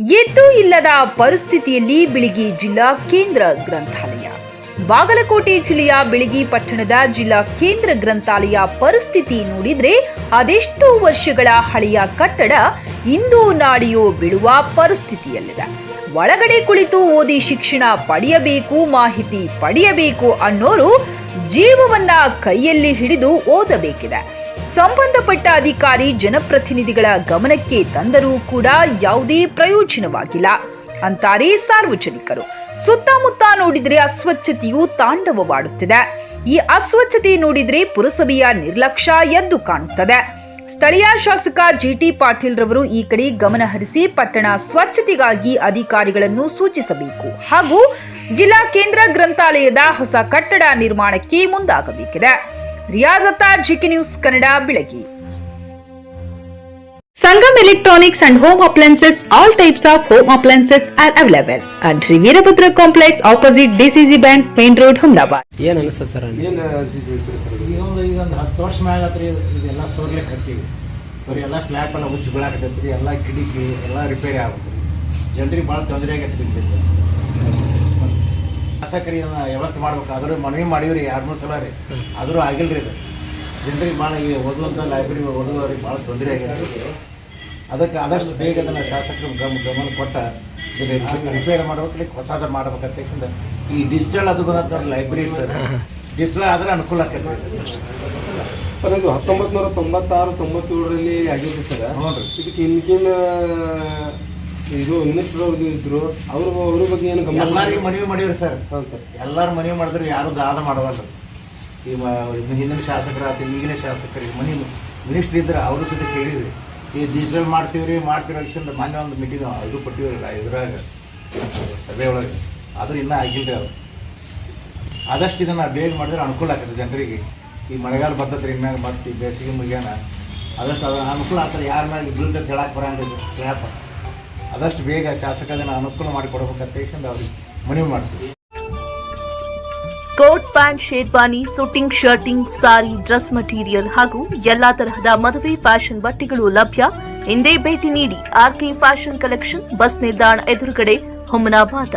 ಎದ್ದು ಇಲ್ಲದ ಪರಿಸ್ಥಿತಿಯಲ್ಲಿ ಬಿಳಿಗಿ ಜಿಲ್ಲಾ ಕೇಂದ್ರ ಗ್ರಂಥಾಲಯ. ಬಾಗಲಕೋಟೆ ಜಿಲ್ಲೆಯ ಬಿಳಿಗಿ ಪಟ್ಟಣದ ಜಿಲ್ಲಾ ಕೇಂದ್ರ ಗ್ರಂಥಾಲಯ ಪರಿಸ್ಥಿತಿ ನೋಡಿದ್ರೆ ಅದೆಷ್ಟು ವರ್ಷಗಳ ಹಳೆಯ ಕಟ್ಟಡ ಇಂದು ನಾಡಿಯೋ ಬಿಡುವ ಪರಿಸ್ಥಿತಿಯಲ್ಲಿದೆ. ಒಳಗಡೆ ಕುಳಿತು ಓದಿ ಶಿಕ್ಷಣ ಪಡೆಯಬೇಕು, ಮಾಹಿತಿ ಪಡೆಯಬೇಕು ಅನ್ನೋರು ಜೀವವನ್ನ ಕೈಯಲ್ಲಿ ಹಿಡಿದು ಓದಬೇಕಿದೆ. ಸಂಬಂಧಪಟ್ಟ ಅಧಿಕಾರಿ ಜನಪ್ರತಿನಿಧಿಗಳ ಗಮನಕ್ಕೆ ತಂದರೂ ಕೂಡ ಯಾವುದೇ ಪ್ರಯೋಜನವಾಗಿಲ್ಲ. ಅಂತಾರೆ ಸಾರ್ವಜನಿಕರು. ಸುತ್ತಮುತ್ತ ನೋಡಿದ್ರೆ ಅಸ್ವಚ್ಛತೆಯು ತಾಂಡವವಾಡುತ್ತಿದೆ. ಈ ಅಸ್ವಚ್ಛತೆ ನೋಡಿದ್ರೆ ಪುರಸಭೆಯ ನಿರ್ಲಕ್ಷ್ಯ ಎದ್ದು ಕಾಣುತ್ತದೆ. ಸ್ಥಳೀಯ ಶಾಸಕ ಜಿಟಿ ಪಾಟೀಲ್ ರವರು ಈ ಕಡೆ ಗಮನ ಹರಿಸಿ ಪಟ್ಟಣ ಸ್ವಚ್ಛತೆಗಾಗಿ ಅಧಿಕಾರಿಗಳನ್ನು ಸೂಚಿಸಬೇಕು ಹಾಗೂ ಜಿಲ್ಲಾ ಕೇಂದ್ರ ಗ್ರಂಥಾಲಯದ ಹೊಸ ಕಟ್ಟಡ ನಿರ್ಮಾಣಕ್ಕೆ ಮುಂದಾಗಬೇಕಿದೆ. Riyaz Attar GK news Kannada Belagi Sangam Electronics and Home Appliances, all types of home appliances are available at Sri Veerabhadra Complex opposite DCC Bank, Main Road, Humdabad. ಏನು ಅನಿಸ್ತದೆ ಸರ್ ಈಗ ಒಂದು ಹತ್ತು ವರ್ಷ ಮ್ಯಾಗ ಆತ್ರಿ ಇದೆಲ್ಲ ಸೋರ್ಲಿಕ್ಕೆ ಹತ್ತೀವಿ ಬರೀ ಎಲ್ಲ ಸ್ಲ್ಯಾಪ್ ಎಲ್ಲ ಹುಚ್ಚು ಬೀಳಾಕತ್ತೈತಿ ಎಲ್ಲ ಕಿಟಕಿ ಎಲ್ಲ ರಿಪೇರಿ ಆಗ್ಬೇಕು ಜನರಿಗೆ ಭಾಳ ತೊಂದರೆ ಆಗೈತೆ ರೀ ಇಲ್ಲಿ. ವ್ಯವಸ್ಥೆ ಮಾಡ್ಬೇಕು. ಆದರೂ ಮನವಿ ಮಾಡಿವ್ರಿ ಎರಡು ಮೂರು ಸಲ ರೀ. ಆದರೂ ಆಗಿಲ್ಲ ರೀ ಇದು ಜನರಿಗೆ ಭಾಳ ಈ ಓದುವಂಥ ಲೈಬ್ರರಿ ಓದುವವ್ರಿಗೆ ಭಾಳ ತೊಂದರೆ ಆಗಿದೆ. ಅದಕ್ಕೆ ಆದಷ್ಟು ಬೇಗ ಅದನ್ನು ಶಾಸಕರು ಗಮ ಗಮನ ಕೊಟ್ಟ ರಿಪೇರ್ ಮಾಡ್ಬೇಕು ಹೊಸದ ಮಾಡ್ಬೇಕಂತ ಈ ಡಿಜಿಟಲ್ ಅದು ಬಂದಂತ ಲೈಬ್ರರಿ ಸರ್. ಡಿಜಿಟಲ್ ಆದ್ರೆ ಅನುಕೂಲ ಆಕೈತೆ ಸರ್ ಇದು ಹತ್ತೊಂಬತ್ತು ನೂರ ತೊಂಬತ್ತಾರು ತೊಂಬತ್ತೇಳರಲ್ಲಿ ಆಗಿದೆ ಸರ್. ಹ್ಞೂ ರೀ. ಇದಕ್ಕೆ ಹಿಂದಿನ ಇದು ಮಿನಿಸ್ಟರ್ ಅವ್ರು ಇದ್ರು ಅವ್ರ ಅವ್ರ ಬಗ್ಗೆ ಏನು ಗಮನ ಎಲ್ಲರಿಗೂ ಮನವಿ ಮಾಡೀವ್ರಿ ಸರ್. ಹೌದು ಸರ್. ಎಲ್ಲರೂ ಮನವಿ ಮಾಡಿದ್ರೆ ಯಾರು ದಾದ ಮಾಡವಲ್ಲ ಈ ಹಿಂದಿನ ಶಾಸಕರಾತ ಈಗಿನ ಶಾಸಕರಿಗೆ ಮನಿ ಮಿನಿಸ್ಟ್ರ್ ಇದ್ರೆ ಅವರು ಸಹಿತ ಕೇಳಿದ್ರಿ ಈ ಡಿಜಿಟಲ್ ಮಾಡ್ತೀವ್ರಿ ಮಾಡ್ತೀವಿ ಅಂತ ಮೊನ್ನೆ ಒಂದು ಮೀಟಿಂಗ್ ಇದು ಕೊಟ್ಟಿವ್ರಲ್ಲ ಇದ್ರಾಗ ಸಭೆ ಒಳಗೆ. ಆದರೂ ಇನ್ನೂ ಆಗಿಲ್ಲ ಅದು ಆದಷ್ಟು ಇದನ್ನು ಬೇಗ ಮಾಡಿದ್ರೆ ಅನುಕೂಲ ಆಗ್ತದೆ ಜನರಿಗೆ. ಈ ಮಳೆಗಾಲ ಬರ್ತೈತೆ ಇನ್ಮ್ಯಾಗ ಮತ್ತೆ ಬೇಸಿಗೆ ಮುಗಿಯೋಣ. ಆದಷ್ಟು ಅದರ ಅನುಕೂಲ ಆಗ್ತದೆ. ಯಾರ ಮ್ಯಾಗ ಬೀಳ್ತೈತೆ ಹೇಳಕ್ಕೆ ಬರಂಗಿಲ್ಲ ಸ್ಲ್ಯಾಪ್ ಆದಷ್ಟು ಬೇಗ ಶಾಸಕ ಅದನ್ನು ಅನುಕೂಲ ಮಾಡಿಕೊಡ್ಬೇಕಂತ ಅವ್ರಿಗೆ ಮನವಿ ಮಾಡ್ತೀವಿ. Coat pant, sherwani suiting shirting, sari, dress material ಹಾಗೂ ಎಲ್ಲಾ ತರಹದ ಮದುವೆ ಫ್ಯಾಷನ್ ಬಟ್ಟೆಗಳು ಲಭ್ಯ. ಹಿಂದೆ ಭೇಟಿ ನೀಡಿ ಆರ್ಕೆ ಫ್ಯಾಷನ್ ಕಲೆಕ್ಷನ್ ಬಸ್ ನಿಲ್ದಾಣ ಎದುರುಗಡೆ, ಹುಮನಾಬಾದ.